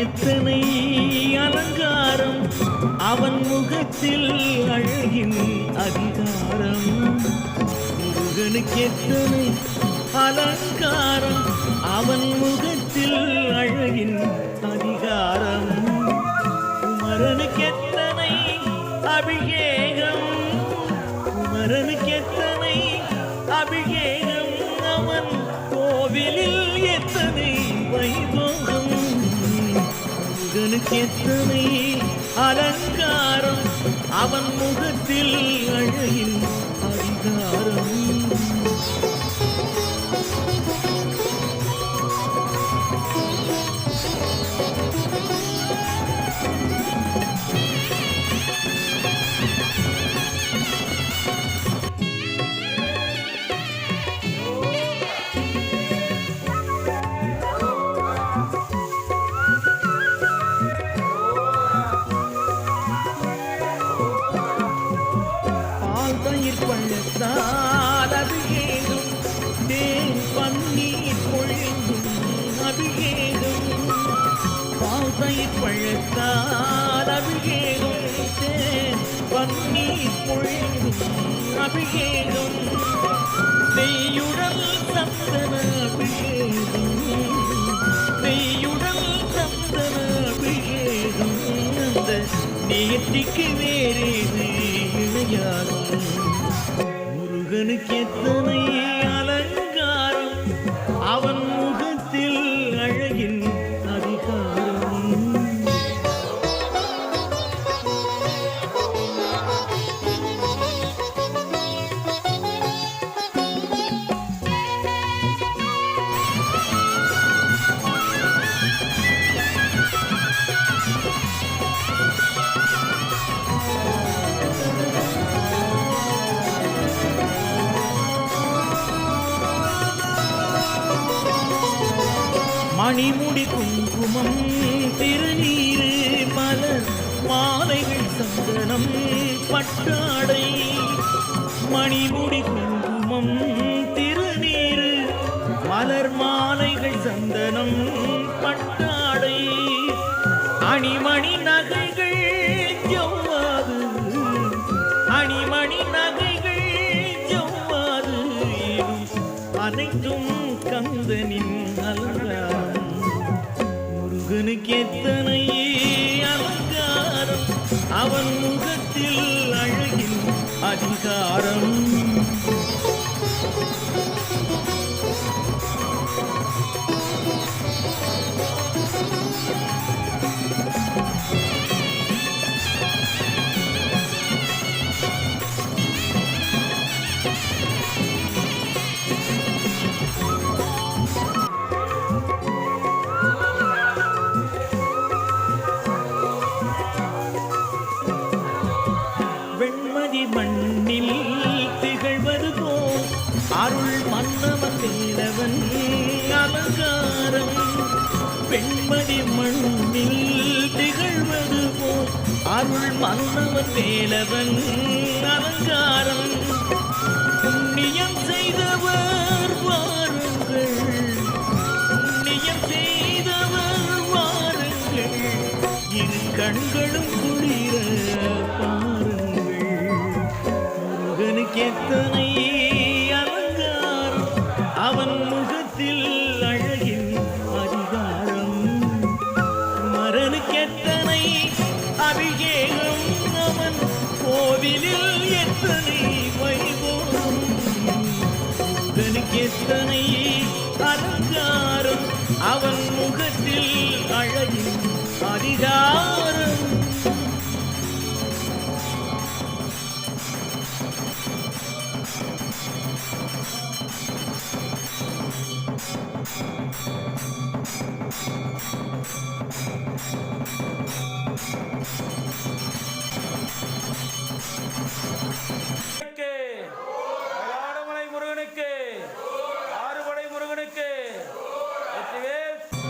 எத்தனை அலங்காரம். அவன் முகத்தில் அழகின் அதிகாரம். முருகனுக்கு எத்தனை அலங்காரம். அவன் முகத்தில் அழகின் அதிகாரம். குமரனுக்கு எத்தனை அபிகே முருகனுக்கு எத்தனை அலங்காரம் அவன் முகத்தில் அழகின் பழுத்தால் அபிஷேகம் தேன் பன்னீர் பொழிந்தும் அபிஷேகம். நெய்யுடல் சந்தன அபிஷேகம். நெய்யுடல் சந்தன அபிஷேகம். அந்த நேர்த்திக்கு வேறேது இணையாகும். முருகனுக்கு எத்தனை மணிமுடி குங்குமம் திருநீரு மலர் மாலைகள் சந்தனம் பட்டாடை. மணிமுடி குங்குமம் திருநீரு மலர் மாலைகள் சந்தனம் பட்டாடை. அணிமணி நகைகள் ஜவ்வாது அணிமணி நகைகள் ஜவ்வாது. அனைத்தும் கந்தனின் முருகனுக்கு எத்தனை அலங்காரம்? அவன் முகத்தில் அழகின் அதிகாரம். வெண்மதி மண்ணில் திகழ்வது போல் அருள் மன்னவன் வேலவன் அலங்காரம் புண்ணியம் செய்தவர் வாருங்கள். புண்ணியம் செய்தவர் வாருங்கள். இரு கண்களும் அலங்காரம் அவன் முகத்தில் அழகின் அதிகாரம்.